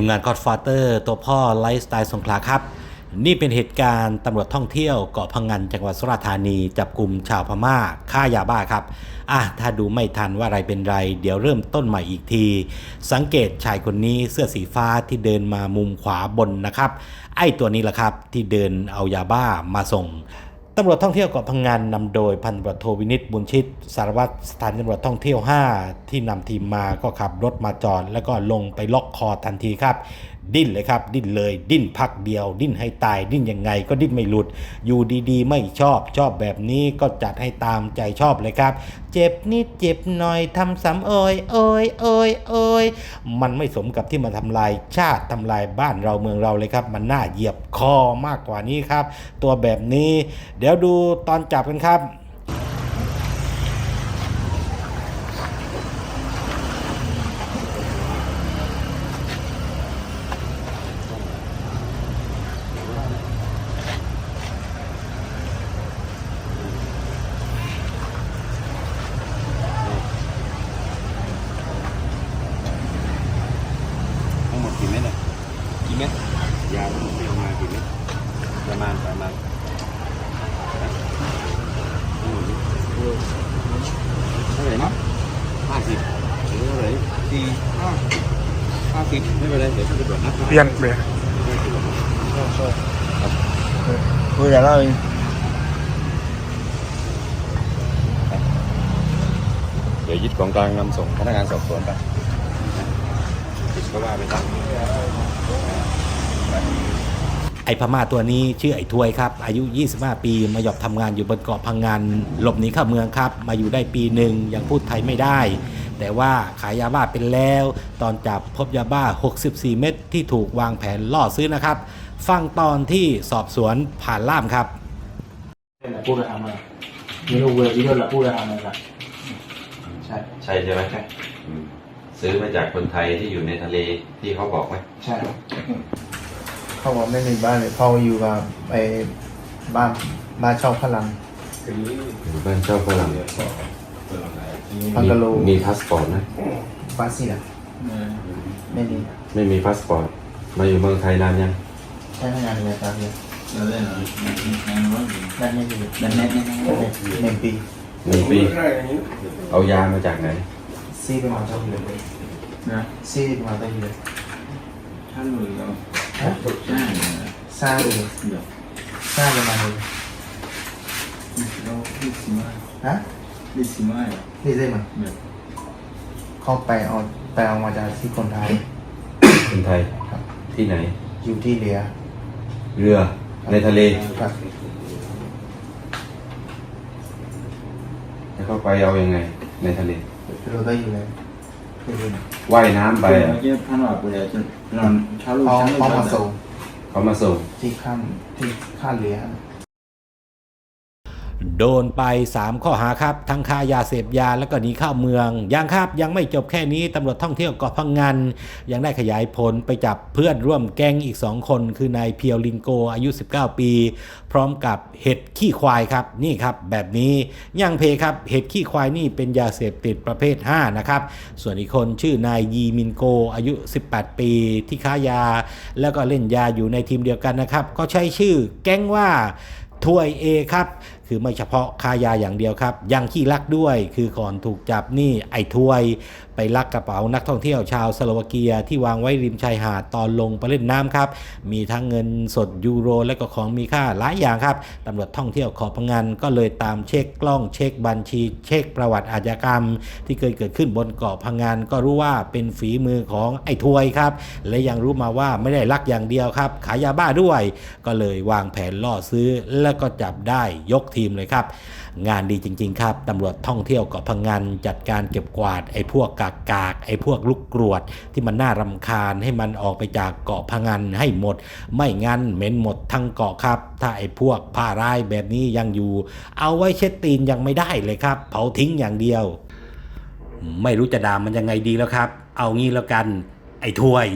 ทีมงาน Godfather ตัวพ่อไลฟ์สไตล์สงขลาครับ นี่เป็นเหตุการณ์ตำรวจท่องเที่ยวเกาะพังงานจังหวัดสุราษฎร์ธานี จับกลุ่มชาวพม่าฆ่ายาบ้าครับ อะถ้าดูไม่ทันว่าอะไรเป็นไร เดี๋ยวเริ่มต้นใหม่อีกที สังเกตชายคนนี้เสื้อสีฟ้าที่เดินมามุมขวาบนนะครับ ไอ้ตัวนี้แหละครับที่เดินเอายาบ้ามาส่ง ตำรวจท่องเที่ยวเกาะพังงานนำโดยพันตำรวจโทวินิตบุญชิต สารวัตรสถานีตำรวจท่องเที่ยว 5 ที่นำทีมมาก็ขับรถมาจอด แล้วก็ลงไปล็อกคอทันทีครับ ดิ้นเลยครับ ดิ้นเลย ดิ้นพักเดียว ดิ้นให้ตาย ดิ้นยังไงก็ดิ้นไม่หลุด อยู่ดีๆ ไม่ชอบชอบแบบนี้ก็จัดให้ตามใจชอบเลยครับ เจ็บนิดเจ็บหน่อยทำซ้ำเอ่ยเอ่ยเอ่ยเอ่ยมันไม่สมกับที่มาทำลายชาติทำลายบ้านเราเมืองเราเลยครับ มันน่าเหยียบคอมากกว่านี้ครับ ตัวแบบนี้เดี๋ยวดูตอนจับกันครับ ทั้งหมดกี่เม็ดอะกี่เม็ดยาทั้งหมดที่เอามากี่เม็ดประมาณประมาณนะทั้งหมดนี้เท่าไหร่นะห้าสิบหรือเท่าไหร่ สี่ห้าห้าสิบไม่เป็นไรเดี๋ยวพี่จะตรวจนะเปลี่ยนเปลี่ยนคุยกับเราเองเดี๋ยวยึดของกลางนำส่งพนักงานสอบสวนไปผิดก็ว่าไปตามไอ้พม่าตัวนี้ชื่อไอ้ทวยครับ อายุ 25 ปี มาหยอบทำงานอยู่บนเกาะพังงาน หลบหนีเข้าเมืองครับ มาอยู่ได้ปีหนึ่งยังพูดไทยไม่ได้ แต่ว่าขายยาบ้าเป็นแล้ว ตอนจับพบยาบ้า 64 เม็ดที่ถูกวางแผนล่อซื้อนะครับ ฟังตอนที่สอบสวนผ่านล่ามครับ la pura amada. Yo lo huevillo la pura amada. ใช่ ใช่ใช่ไหมอืมซื้อมาจากคนไทยที่อยู่ในทะเลที่เขาบอกไหมใช่เขาบอกไม่มีบ้านเลยพ่ออยู่กับไอ้บ้านบ้านเช่าพลังอยู่บ้านเช่าฝรั่ง พังกะโลมีพาสปอร์ตไหมบ้านสินะไม่มีไม่มีพาสปอร์ต มาอยู่เมืองไทยนานยังใช้งานอะไรตามเนี่ยเราเล่นเหรอนั่นว่านั่นไม่มีนั่นแน่แน่หนึ่งปีหนึ่งปี เอายามาจากไหนซีไปมาต้องอยู่เลยนะซีไปมาต้องอยู่เลยถ้าหลุยแล้วฮะใช่สร้างเลยเดี๋ยวสร้างเลยมาเลยเราดิสิมาฮะ ดิสิมานี่ได้มั้ยเดี๋ยวเขาไปเอาไปเอามาจากที่คนไทย คนไทยครับ ที่ไหน อยู่ที่เรือ เรือในทะเลครับ แล้วเขาไปเอายังไง ในทะเลเราได้อยู่เลยที่เรือว่ายน้ำไปไปอะเมื่อกี้พันว่าไปแล้วจะนอนเช้าลูกเขาเช้าลูกเขามาส่งเขามาส่งที่ข้ามที่ข้ามเรือ โดนไป 3 ข้อหาครับ ทั้งค้ายาเสพยาแล้วก็หนีเข้าเมือง ยังครับยังไม่จบแค่นี้ตำรวจท่องเที่ยวเกาะพังงานยังได้ขยายผลไปจับเพื่อนร่วมแก๊งอีก 2 คน คือนายเพียวลิงโกอายุ 19 ปี พร้อมกับเห็ดขี้ควายครับนี่ครับ แบบนี้ยังเพครับเห็ดขี้ควายนี่เป็นยาเสพติดประเภท 5 นะครับ ส่วนอีกคนชื่อนายยีมินโกอายุ 18 ปี ที่ค้ายา แล้วก็เล่นยาอยู่ในทีมเดียวกันนะครับก็ใช้ชื่อแก๊งว่าถวย A ครับ คือไม่เฉพาะค้ายาอย่างเดียวครับ ยังขี้รักด้วย คือก่อนถูกจับนี่ไอ้ถ้วย ไปลักกระเป๋านักท่องเที่ยวชาวสโลวาเกียที่วางไว้ริมชายหาดตอนลงไปเล่นน้ำครับมีทั้งเงินสดยูโร และก็ของมีค่าหลายอย่างครับตำรวจท่องเที่ยวขอพังงานก็เลยตามเช็คกล้องเช็คบัญชี เช็คประวัติอาชญากรรม ที่เคยเกิดขึ้นบนเกาะพังงาน ก็รู้ว่าเป็นฝีมือของไอ้ถวยครับและยังรู้มาว่าไม่ได้ลักอย่างเดียวครับขายยาบ้าด้วย ก็เลยวางแผนล่อซื้อแล้วก็จับได้ยกทีมเลยครับ งานดีจริง ๆ ครับตำรวจท่องเที่ยวเกาะพังงานจัดการเก็บกวาดไอ้พวกกากกากไอ้พวกลูกกรวดที่มันน่ารำคาญให้มันออกไปจากเกาะพังันให้หมด ไม่งั้นเหม็นหมดทั้งเกาะครับ ถ้าไอ้พวกผ้าร้ายแบบนี้ยังอยู่ เอาไว้เช็ดตีนยังไม่ได้เลยครับ เผาทิ้งอย่างเดียว ไม่รู้จะด่ามันยังไงดีแล้วครับ เอางี้แล้วกัน ไอ้ถ้วย